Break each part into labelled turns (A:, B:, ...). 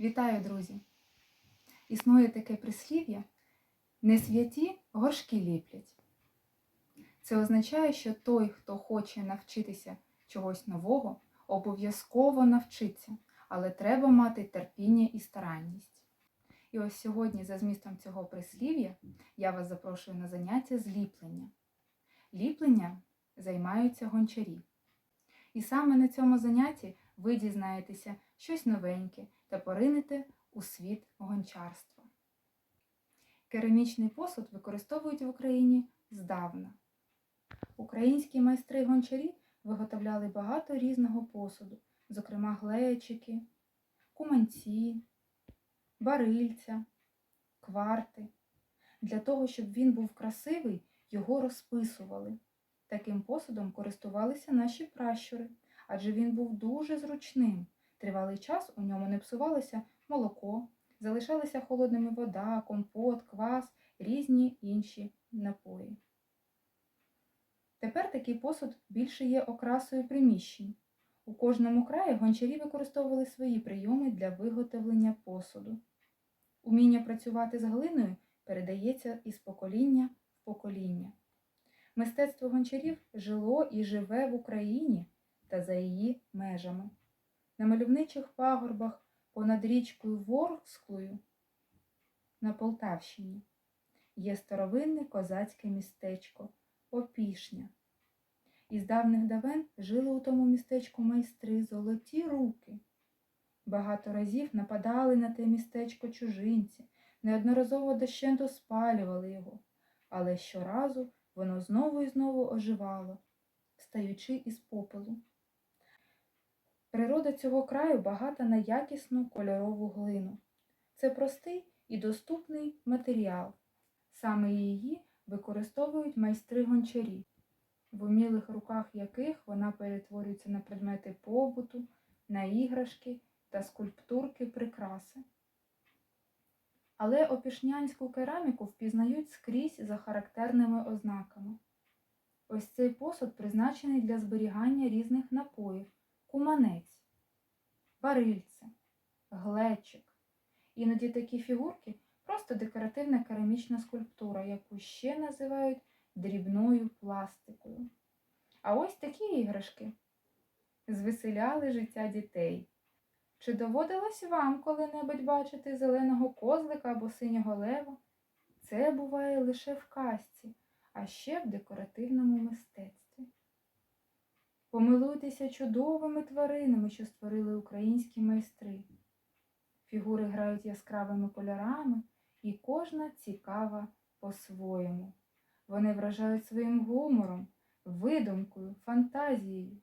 A: Вітаю, друзі! Існує таке прислів'я не святі горшки ліплять. Це означає, що той, хто хоче навчитися чогось нового, обов'язково навчиться, але треба мати терпіння і старанність. І ось сьогодні, за змістом цього прислів'я, я вас запрошую на заняття з ліплення. Ліплення займаються гончарі. І саме на цьому занятті ви дізнаєтеся щось новеньке та поринете у світ гончарства. Керамічний посуд використовують в Україні здавна. Українські майстри гончарі виготовляли багато різного посуду, зокрема глечики, куманці, барильця, кварти. Для того, щоб він був красивий, його розписували. Таким посудом користувалися наші пращури, адже він був дуже зручним. Тривалий час у ньому не псувалося молоко, залишалися холодними вода, компот, квас, різні інші напої. Тепер такий посуд більше є окрасою приміщень. У кожному краї гончарі використовували свої прийоми для виготовлення посуду. Уміння працювати з глиною передається із покоління в покоління. Мистецтво гончарів жило і живе в Україні та за її межами. На мальовничих пагорбах понад річкою Ворсклою на Полтавщині є старовинне козацьке містечко Опішня. Із давних давен жили у тому містечку майстри золоті руки. Багато разів нападали на те містечко чужинці, неодноразово дощенту спалювали його, але щоразу воно знову і знову оживало, стаючи із попелу. Природа цього краю багата на якісну кольорову глину. Це простий і доступний матеріал. Саме її використовують майстри гончарі, в умілих руках яких вона перетворюється на предмети побуту, на іграшки та скульптурки прикраси. Але опішнянську кераміку впізнають скрізь за характерними ознаками. Ось цей посуд призначений для зберігання різних напоїв, куманець, барильце, глечик. Іноді такі фігурки просто декоративна керамічна скульптура, яку ще називають дрібною пластикою. А ось такі іграшки звеселяли життя дітей. Чи доводилось вам коли-небудь бачити зеленого козлика або синього лева? Це буває лише в казці, а ще в декоративному мистецтві. Помилуйтеся чудовими тваринами, що створили українські майстри. Фігури грають яскравими кольорами, і кожна цікава по-своєму. Вони вражають своїм гумором, видумкою, фантазією.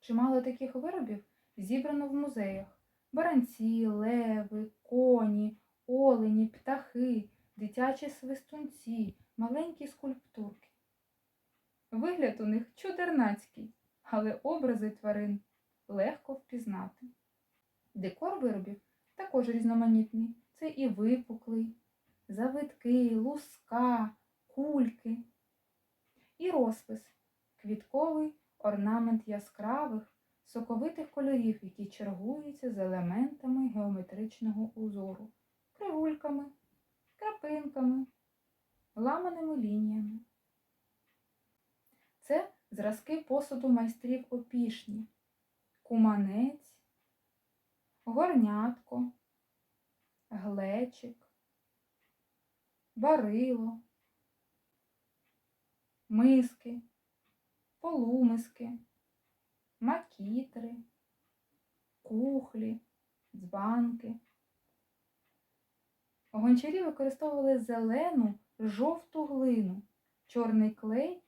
A: Чимало таких виробів зібрано в музеях баранці, леви, коні, олені, птахи, дитячі свистунці, маленькі скульптурки. Вигляд у них чудернацький, але образи тварин легко впізнати. Декор виробів також різноманітний. Це і випуклий, завитки, луска, кульки. І розпис квітковий орнамент яскравих, соковитих кольорів, які чергуються з елементами геометричного узору, кривульками, крапинками, ламаними лініями. Це зразки посуду майстрів опішні, куманець, горнятко, глечик, барило, миски, полумиски, макітри, кухлі, дзбанки. Гончарі використовували зелену, жовту глину, чорний клей,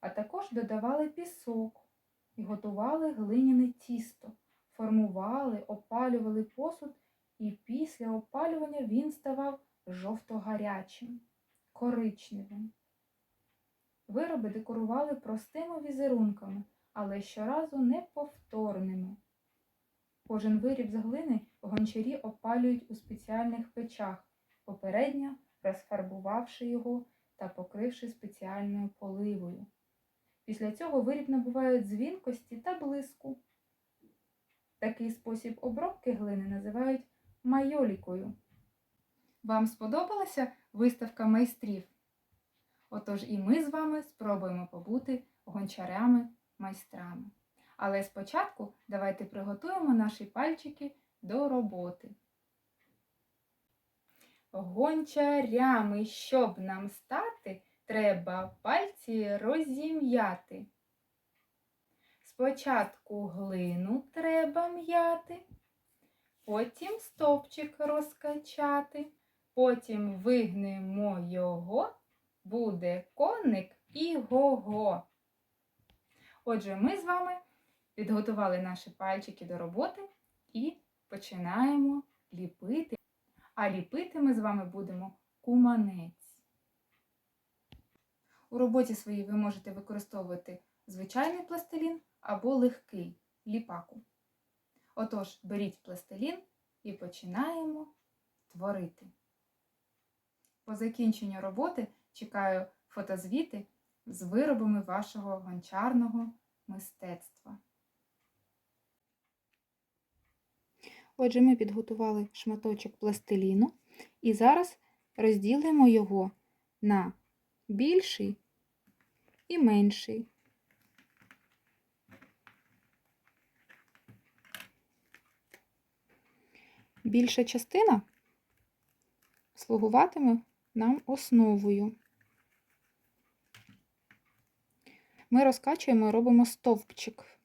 A: а також додавали пісок і готували глиняне тісто, формували, опалювали посуд, і після опалювання він ставав жовто-гарячим, коричневим. Вироби декорували простими візерунками, але щоразу неповторними. Кожен виріб з глини гончарі опалюють у спеціальних печах, попередньо розфарбувавши його та покривши спеціальною поливою. Після цього виріб набуває дзвінкості та блиску. Такий спосіб обробки глини називають майолікою. Вам сподобалася виставка майстрів? Отож і ми з вами спробуємо побути гончарями-майстрами. Але спочатку давайте приготуємо наші пальчики до роботи. Гончарями, щоб нам стати, треба пальці розім'яти. Спочатку глину треба м'яти, потім стовпчик розкачати, потім вигнемо його, буде коник і го-го. Отже, ми з вами підготували наші пальчики до роботи і починаємо ліпити. А ліпити ми з вами будемо куманець. У роботі своїй ви можете використовувати звичайний пластилін або легкий ліпаку. Отож, беріть пластилін і починаємо творити. По закінченню роботи чекаю фотозвіти з виробами вашого гончарного мистецтва. Отже, ми підготували шматочок пластиліну і зараз розділимо його на більший і менший. Більша частина слугуватиме нам основою. Ми розкачуємо і робимо стовпчик.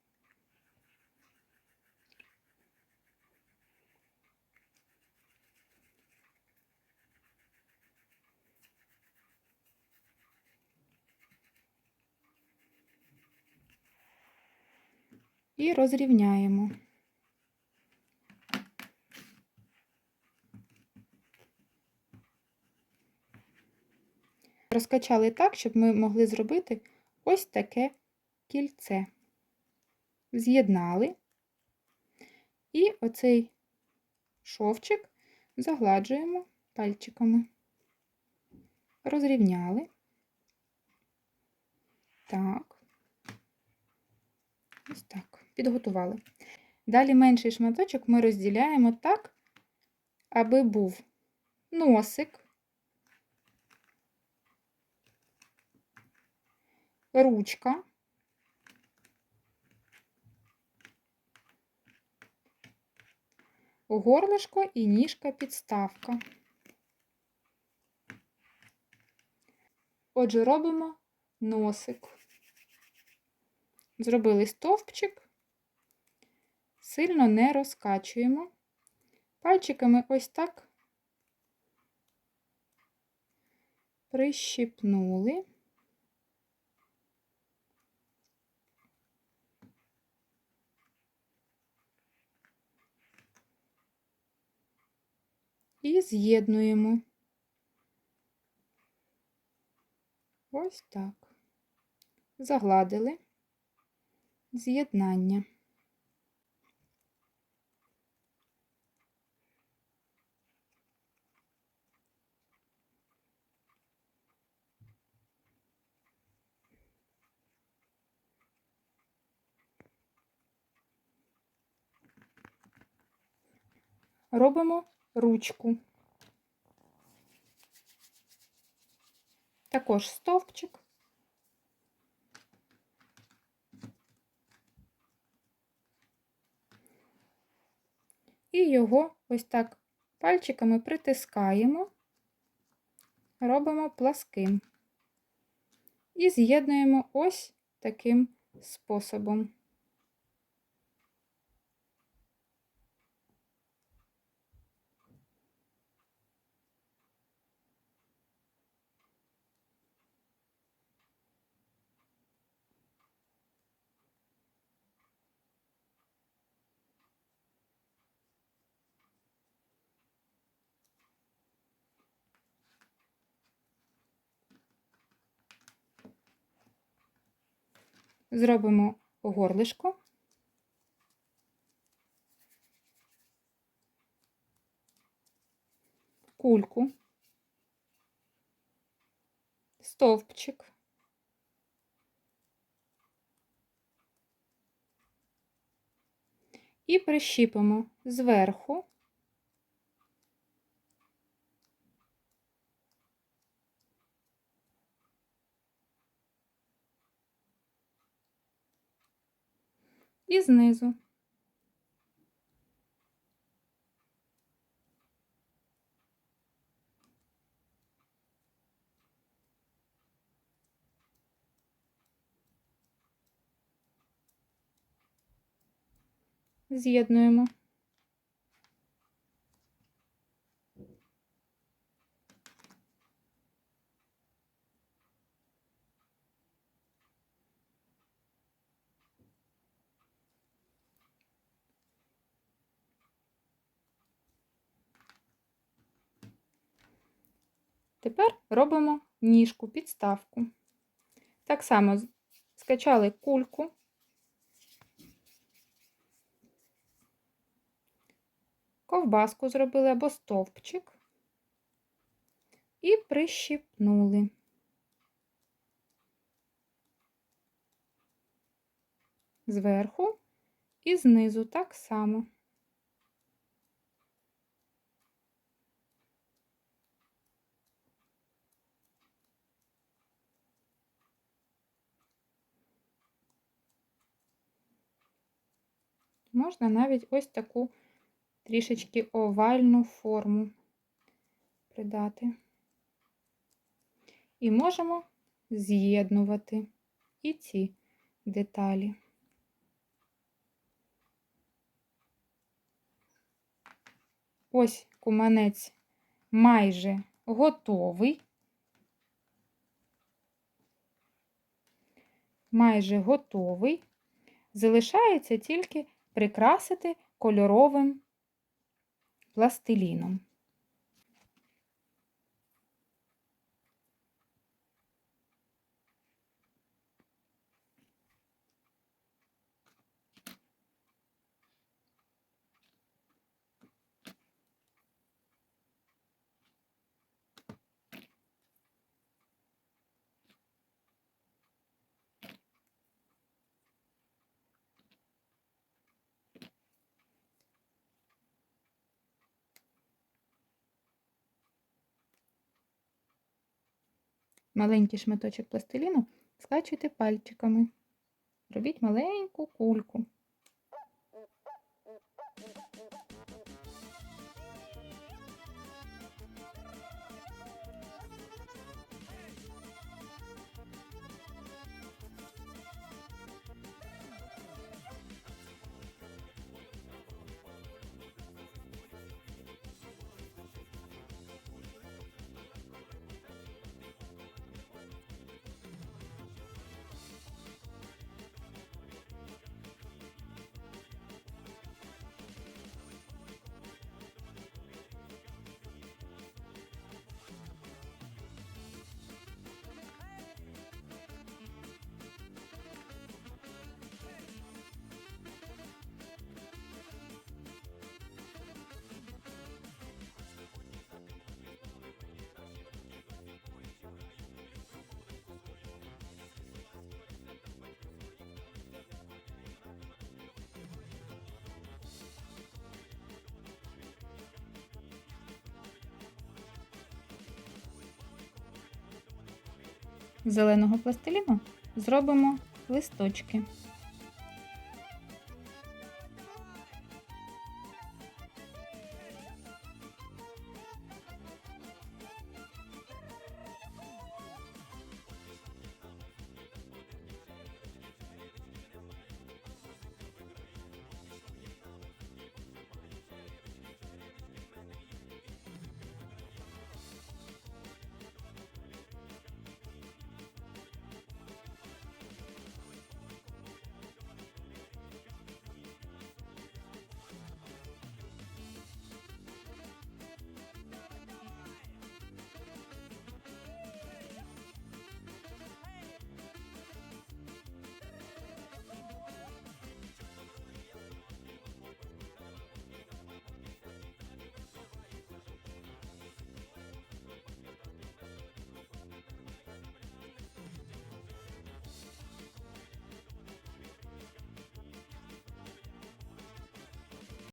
A: І розрівняємо. Розкачали так, щоб ми могли зробити ось таке кільце. З'єднали і оцей шовчик загладжуємо пальчиками. Розрівняли. Так. Ось так. Підготували. Далі менший шматочок ми розділяємо так, аби був носик. ручка, горлишко і ніжка підставка. Отже, робимо носик. Зробили стовпчик, сильно не розкачуємо. Пальчиками ось так прищипнули. і з'єднуємо. Ось так. Загладили з'єднання. Робимо ручку. Також стовпчик. І його ось так пальчиками притискаємо, робимо пласким і з'єднуємо ось таким способом. Зробимо горлишко. Кульку, стовпчик, і прищіпимо зверху. І знизу. З'єднуємо. Тепер робимо ніжку, підставку. Так само скачали кульку, ковбаску зробили або стовпчик і прищіпнули. Зверху і знизу так само. Можна навіть ось таку трішечки овальну форму придати. І можемо з'єднувати і ці деталі. Ось куманець майже готовий. Майже готовий. Залишається тільки прикрасити кольоровим пластиліном. Маленький шматочок пластиліну скачуйте пальчиками. Робіть маленьку кульку. Зеленого пластиліну зробимо листочки.